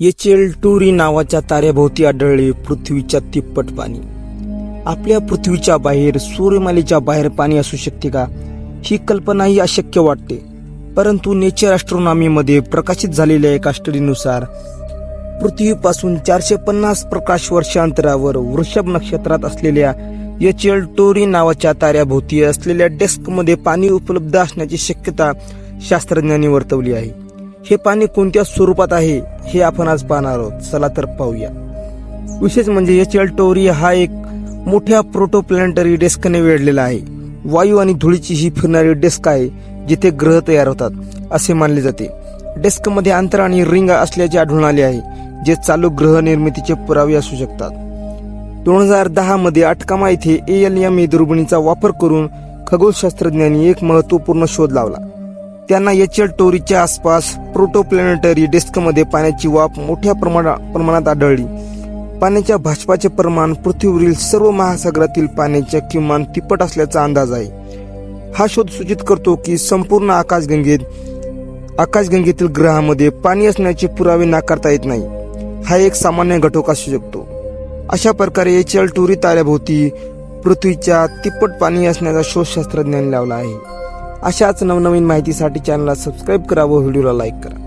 H L टुरी नावाच्या ताऱ्याभोवती आढळले पृथ्वीच्या तिप्पट पाणी. आपल्या पृथ्वीच्या बाहेर सूर्यमालेच्या बाहेर पाणी असू शकते का? ही कल्पनाही अशक्य वाटते. परंतु नेचर ॲस्ट्रॉनॉमीमध्ये प्रकाशित झालेल्या एका स्टडीनुसार पृथ्वीपासून चारशे पन्नास प्रकाश वर्ष अंतरावर वृषभ नक्षत्रात असलेल्या एच एल टोरी नावाच्या ताऱ्याभोवती असलेल्या डेस्कमध्ये पाणी उपलब्ध असण्याची शक्यता शास्त्रज्ञांनी वर्तवली आहे. हे पाणी कोणत्या स्वरूपात आहे हे आपण आज पाहणार आहोत. चला तर पाहूया. विशेष म्हणजे एच एल टोरी हा एक मोठ्या प्रोटोप्लॅनेटरी डेस्कने वेढलेला आहे. वायू आणि धुळीची ही फिरणारी डेस्क आहे जिथे ग्रह तयार होतात असे मानले जाते. डेस्कमध्ये अंतर आणि रिंग असल्याचे आढळून आले आहे जे चालू ग्रह निर्मितीचे पुरावे असू शकतात. दोन हजार दहा मध्ये अटकामा येथे ए एल एम ए दुर्बिणीचा वापर करून खगोलशास्त्रज्ञांनी एक महत्त्वपूर्ण शोध लावला. त्यांना एच एल टोरीच्या आसपास प्रोटोप्लॅनेटरी डेस्कमध्ये पाण्याची वाफ मोठ्या प्रमाणा- प्रमाणात आढळली. पाण्याच्या भाजपाचे प्रमाण पृथ्वीवरील सर्व महासागरातील पाण्याच्या किमान तिप्पट असल्याचा अंदाज आहे. हा शोध सूचित करतो की संपूर्ण आकाशगंगेत आकाशगंगेतील ग्रहामध्ये पाणी असण्याचे पुरावे नाकारता येत नाही. हा एक सामान्य घटक असू शकतो. अशा प्रकारे एच एल टुरी ताऱ्याभोवती पृथ्वीच्या तिप्पट पाणी असण्याचा शोध शास्त्रज्ञांनी लावला आहे. अशाच नवनवीन माहितीसाठी चॅनलला सबस्क्राईब करा व व्हिडिओला लाईक करा.